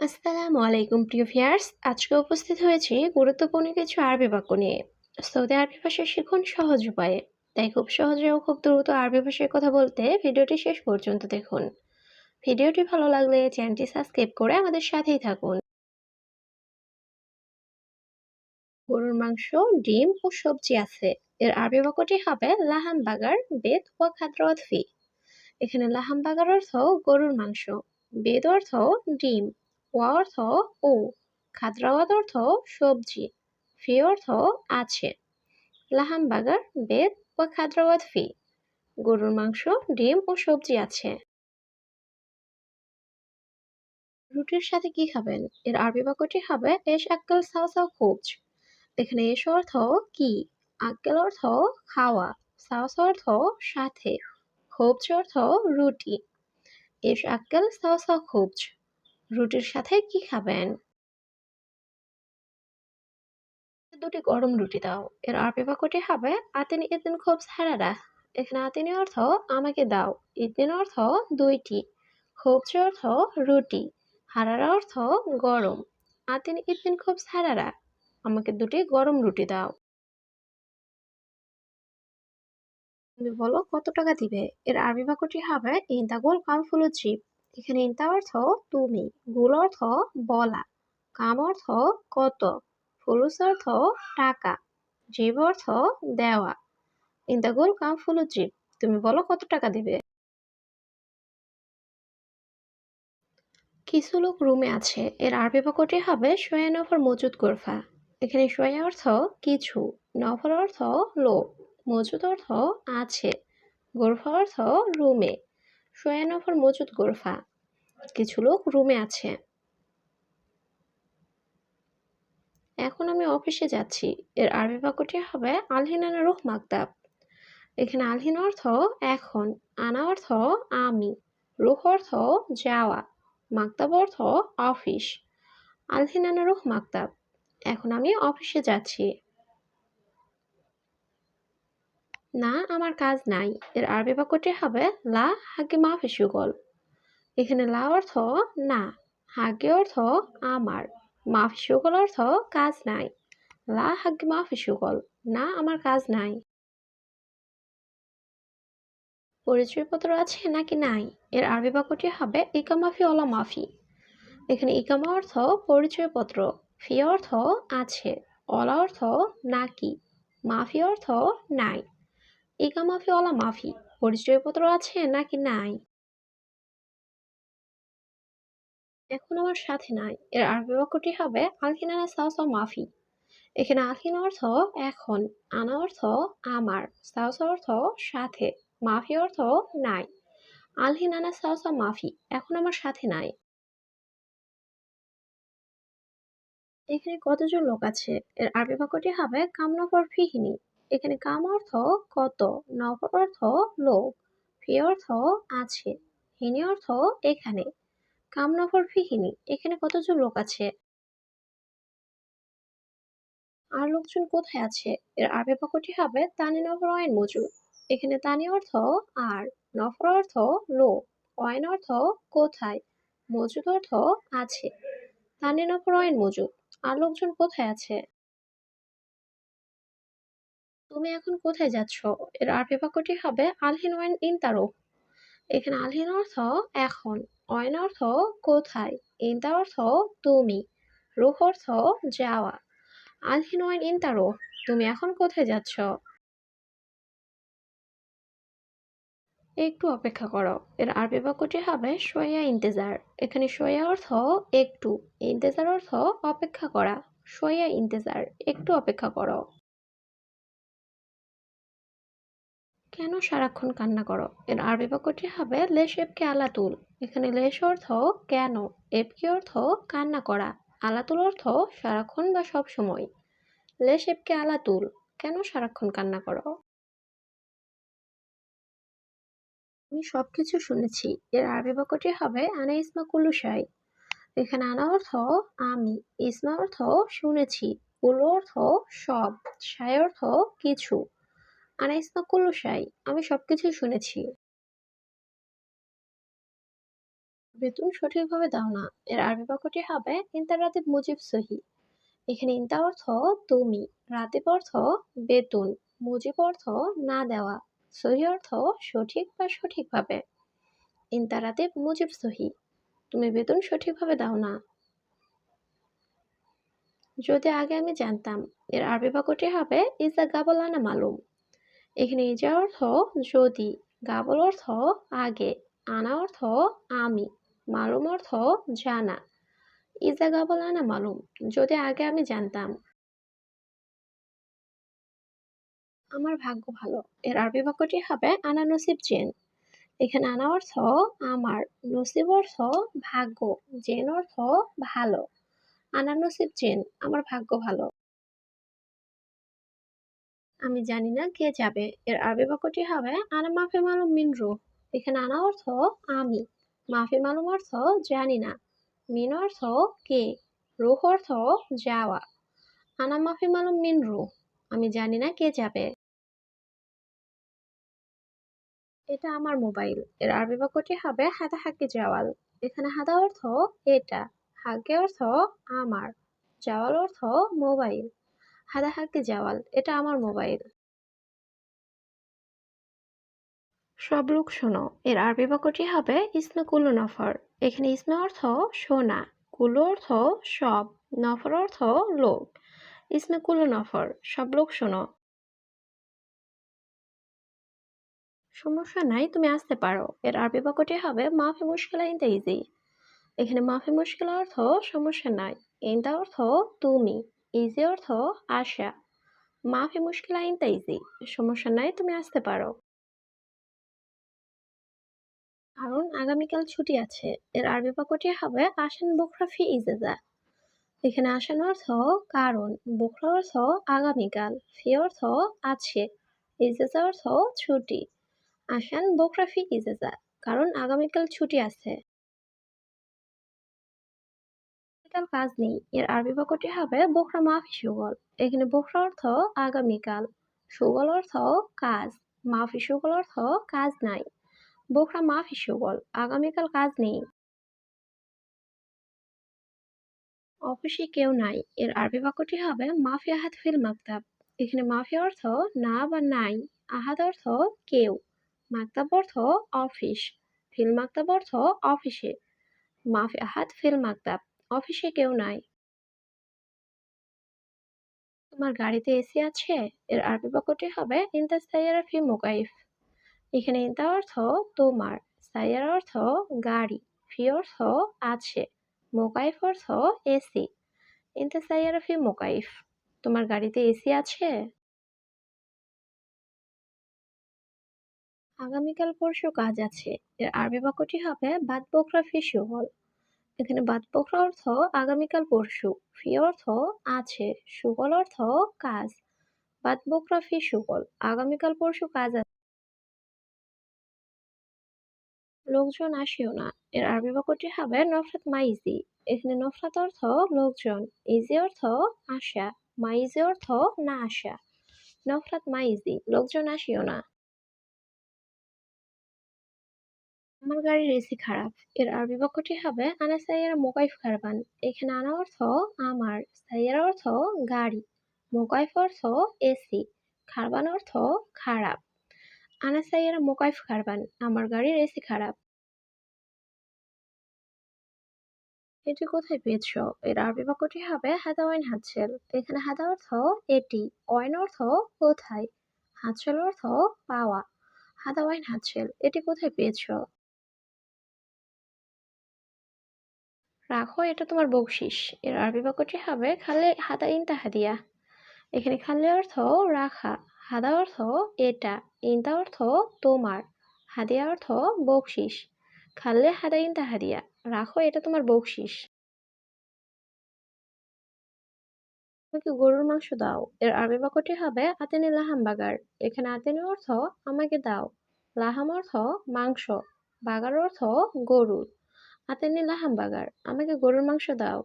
আসসালামু আলাইকুম, প্রিয় ভিউয়ার্স। আজকে উপস্থিত হয়েছি গুরুত্বপূর্ণ কিছু আরবি বাক্য নিয়ে। সৌদি আরবি ভাষা শিখুন সহজ উপায়ে। তাই খুব সহজে ও খুব দ্রুত আরবি ভাষায় কথা বলতে ভিডিওটি শেষ পর্যন্ত দেখুন। ভিডিওটি ভালো লাগলে চ্যানেলটি সাবস্ক্রাইব করে আমাদের সাথেই থাকুন। গরুর মাংস, ডিম ও সবজি আছে। এর আরবি বাক্যটি হবে লাহাম বাগার বেদ ও খাদ্রাওয়াত ফি। এখানে লাহাম বাগার অর্থ গরুর মাংস। বেদ অর্থ ডিম। ওয়া অর্থ ও খাদ্রাওয়াত অর্থ সবজি, ফি অর্থ আছে। লাহাম বাগার বেদ ও খাদ্রাওয়াত ফি। গরুর মাংস, ডিম ও সবজি আছে। রুটির সাথে কি খাবেন? এর আরবি বাক্যটি হবে এস আক্কেল সাও সাও খুবজ এখানে এস অর্থ কি? আক্কেল অর্থ খাওয়া সাওস অর্থ সাথে খুবজ অর্থ রুটি। এস আক্কেল সাও সাও খুবজ রুটির সাথে কি খাবেন? দুটি গরম রুটি দাও। এর আরবি বাক্যটি হবে, আতিনি ইদিন খুব হারারা এখানে আতিনি অর্থ, আমাকে দাও। ইদিন অর্থ, দুইটি। খুবজ অর্থ, রুটি। হারারা অর্থ, গরম। আতিনি ইদিন খুব হারারা আমাকে দুটি গরম রুটি দাও। তুমি বলো কত টাকা দিবে? এর আরবি বাক্যটি হবে ইন্তাগুল কাম ফুলু জিপ এখানে ইন্তা অর্থ তুমি। গুল অর্থ বলা। কাম অর্থ কত। ফুলুস অর্থ টাকা। জীব অর্থ দেওয়া। ইন্তাগুল কাম ফুলু জীব তুমি বলো কত টাকা দিবে। কিছু লোক রুমে আছে। এর আরবি বাক্যটি হবে সোয়া নফর মজুদ গোরফা। এখানে সোয়া অর্থ কিছু নফর অর্থ লোক মজুদ অর্থ আছে। গোরফা অর্থ রুমে সোয়া নফর মজুদ গোরফা। কিছু লোক রুমে আছে। এখন আমি অফিসে যাচ্ছি। এর আরবি বাক্যটি হবে আলহিনানা রুহ মাকতাব এখানে আলহিন অর্থ এখন, আনা অর্থ আমি, রুহ অর্থ যাওয়া মাকতাব অর্থ অফিস, আলহিনানা রুহ মাকতাব এখন আমি অফিসে যাচ্ছি। না, আমার কাজ নাই। এর আরবি বাক্যটি হবে, লা হাগে মাফি সুগল এখানে লা অর্থ না, হাগে অর্থ আমার। মাফি সুগল অর্থ কাজ নাই। লা হাগে মাফি সুগল না, আমার কাজ নাই। পরিচয়পত্র আছে নাকি নাই? এর আরবি বাক্যটি হবে ইকামাফি অলা মাফি। এখানে ইকামা অর্থ পরিচয়পত্র, ফি অর্থ আছে অলা অর্থ নাকি, মাফি অর্থ নাই। ইকামাফি অলা মাফি। পরিচয়পত্র আছে নাকি নাই? এখন আমার সাথে নাই। এর আরবি বাক্যটি হবে আলহিনানা সাউসা মাফি। এখানে আলহিন অর্থ এখন, আনা অর্থ আমার সাউস অর্থ সাথে, মাফি অর্থ নাই। আলহিনানা সাউসা মাফি, এখন আমার সাথে নাই। এখানে কতজন লোক আছে? এর আরবি বাক্যটি হবে কাম নফর ফিহিনি। এখানে কাম অর্থ কত নফর অর্থ লোক, ফি অর্থ আছে, হিনি অর্থ এখানে, কাম নফর ফিহিনি এখানে কতজন লোক আছে? আর লোকজন কোথায় আছে? এর আরবি বাক্যটি হবে তানি নফর অয়েন মজুদ এখানে তানি অর্থ আর নফর অর্থ লোক অয়েন অর্থ কোথায়? মজুদ অর্থ আছে, তানি নফর অয়েন মজুদ আর লোকজন কোথায় আছে? তুমি এখন কোথায় যাচ্ছ? এর আরবি বাক্যটি হবে আলহিন ওয়াইন ইন তারো। এখানে আলহিন অর্থ এখন অয়ন অর্থ কোথায় ইন্তা অর্থ তুমি, রুহ অর্থ যাওয়া। আলহিন ওয়াইন ইন তারো, তুমি এখন কোথায় যাচ্ছ? একটু অপেক্ষা করো, এর আরবি বাক্যটি হবে সোয়া ইন্তেজার। এখানে সোয়া অর্থ একটু, ইন্তেজার অর্থ অপেক্ষা করা। সোয়া ইন্তেজার, একটু অপেক্ষা করো। কেন সারাক্ষণ কান্না করো? এর আরবি বাক্যটি হবে, লেশ এপকে আলাতুল। এখানে লেশ অর্থ কেন এপকে অর্থ কান্না করা। আলাতুল অর্থ সারাক্ষণ বা সব সময়। লেশ এপকে আলাতুল, কেন সারাক্ষণ কান্না করো? আমি সবকিছু শুনেছি। এর আরবি বাক্যটি হবে, আনা ইসমা কুলুসাই এখানে আনা অর্থ আমি, ইসমা অর্থ শুনেছি। কুলু অর্থ সব সাই অর্থ কিছু। আনা ইসমা কুলুসাই আমি সবকিছু শুনেছি। বেতন সঠিকভাবে দাও না। এর আরবি বাক্যটি হবে ইন্তা রাতিব মুজিব সহি। এখানে ইন্তা অর্থ, তুমি। রাতিব অর্থ, বেতন। মুজিব অর্থ, না দেওয়া। সহি অর্থ, সঠিক বা সঠিকভাবে। ইন্তা মুজিব সহি। তুমি বেতন সঠিকভাবে দাও না। যদি আগে আমি জানতাম, এর আরবি বাক্যটি হবে, ইজা গাবল আনা মালুম। এখানে ইজা অর্থ যদি, গাবল অর্থ আগে, আনা অর্থ আমি, মালুম অর্থ জানা। ইজা গাবল, আনা, মালুম, যদি আগে আমি জানতাম। আমার ভাগ্য ভালো, এর আরবি বাক্যটি হবে আনা নসিব জেন এখানে আনা অর্থ আমার, নসিব অর্থ ভাগ্য জেন অর্থ ভালো। আনা নসিব জেন আমার ভাগ্য ভালো। আমি জানি না কে যাবে। এর আরবি বাক্যটি হবে আনা মাফি মালুম মিন রুহ এখানে আনা অর্থ, আমি। মাফি মালুম অর্থ, জানি না। মিন অর্থ, কে? রুহ অর্থ, যাওয়া। আনা মাফি মালুম মিন রুহ আমি জানি না কে যাবে। এটা আমার মোবাইল। এর আরবি বাক্যটি হবে, হাদা হাক্কি জাওয়াল। এখানে হাদা অর্থ, এটা। হাক্কি অর্থ, আমার। জাওয়াল অর্থ, মোবাইল। হাদা হাক্কি জাওয়াল এটা আমার মোবাইল। সব লোক শোনো, এর আরবি বাক্যটি হবে ইসমে কুল্লু নফর। এখানে ইসমে অর্থ সোনা কুল্লু অর্থ সব, নফর অর্থ লোক। ইসমে কুল্লু নফর, সব লোক শোনো। সমস্যা নাই, তুমি আসতে পারো। এর আরবি বাক্যটি হবে মাফি মুশকিলা ইনতা ইজি। এখানে মাফি মুশকিলা অর্থ সমস্যা নাই, ইনতা অর্থ তুমি। ইজি অর্থ, আশা। মাফি মুশকিলা ইনতা ইজি সমস্যা নাই, তুমি আসতে পারো। কারণ আগামীকাল ছুটি আছে, এর আরবি বাক্যটি হবে, আসান বুকরা ফি ইজেজা। এখানে আসান অর্থ, কারণ। বুকরা অর্থ, আগামীকাল। ফি অর্থ, আছে। ইজেজা অর্থ, ছুটি। আসান বুকরা ফি ইজেজা। কারণ আগামীকাল ছুটি আছে। আগামীকাল কাজ নেই। এর আরবি বাক্যটি হবে বোখরা মাফি সুগল। এখানে বোখরা অর্থ আগামীকাল। সুগল অর্থ কাজ। মাফি সুগল অর্থ কাজ নাই। বোখরা মাফি সুগল। আগামীকাল কাজ নেই। অফিসে কেউ নাই। এর আরবি বাক্যটি হবে মাফি আহাত ফিল মাকতাব। এখানে মাফি অর্থ না বা নাই। আহাদ অর্থ কেউ। মাকতাব অর্থ অফিস। ফিল মাকতাব অর্থ অফিসে। মাফি আহাত ফিল মাকতাব। অফিসে কেউ নাই। তোমার গাড়িতে এসি আছে? এর আরবি বাক্যটি হবে, ইনতা সাইয়ারা ফি মুকাইফ। এখানে ইনতা অর্থ তোমার, সাইয়ারা অর্থ গাড়ি, ফি অর্থ আছে, মোকাইফ অর্থ এসি। ইনতা সাইয়ারা ফি মোকাইফ। তোমার গাড়িতে এসি আছে? আগামীকাল পরশু কাজ আছে। এর আরবি বাক্যটি হবে বাদ বকরা ফি সুহল এখানে বাদ বকরা অর্থ আগামীকাল পরশু, ফি অর্থ আছে সুগল অর্থ কাজ। বাদ বকরা ফি সুগল আগামীকাল পরশু কাজ আছে। লোকজন আসিও না, এর আরবি বাক্যটি হবে নফরাত মাইজি। এখানে নফরাত অর্থ লোকজন, ইজি অর্থ আসা মাইজি অর্থ না আসা নফরাত মাইজি, লোকজন আসিও না। আমার গাড়ির এসি খারাপ। এর আরবি বাক্যটি হবে আনা সাইয়ারা মোকাইফ খারবান এখানে আনা অর্থ আমার সাইয়ারা অর্থ গাড়ি। মোকাইফ অর্থ এসি খারবান অর্থ খারাপ। আনা সাইয়ারা মোকাইফ খারবান আমার গাড়ির এসি খারাপ। এটি কোথায় পেয়েছ? এর আরবি বাক্যটি হবে হাদা ওয়াইন হাতছেল এখানে হাদা অর্থ এটি, ওয়াইন অর্থ কোথায়? হাতছেল অর্থ পাওয়া। হাদা ওয়াইন হাতছেল এটি কোথায় পেয়েছ? রাখো, এটা তোমার বকশিস। এর আরবি বাক্যটি হবে, খালে হাদা ইনতা হাদিয়া। এখানে খালে অর্থ, রাখা। হাদা অর্থ, এটা। ইনতা অর্থ, তোমার। হাদিয়া অর্থ, বকশিস। খালে হাদা ইনতা হাদিয়া। রাখো, এটা তোমার বকশিস। আমাকে গরুর মাংস দাও? এর আরবি বাক্যটি হবে, আতেনি লাহাম বাগার। এখানে আতেনি অর্থ, আমাকে দাও। লাহাম অর্থ, মাংস। বাগার অর্থ, গরুর। আতেনি নিলে বাগার আমাকে গরুর মাংস দাও।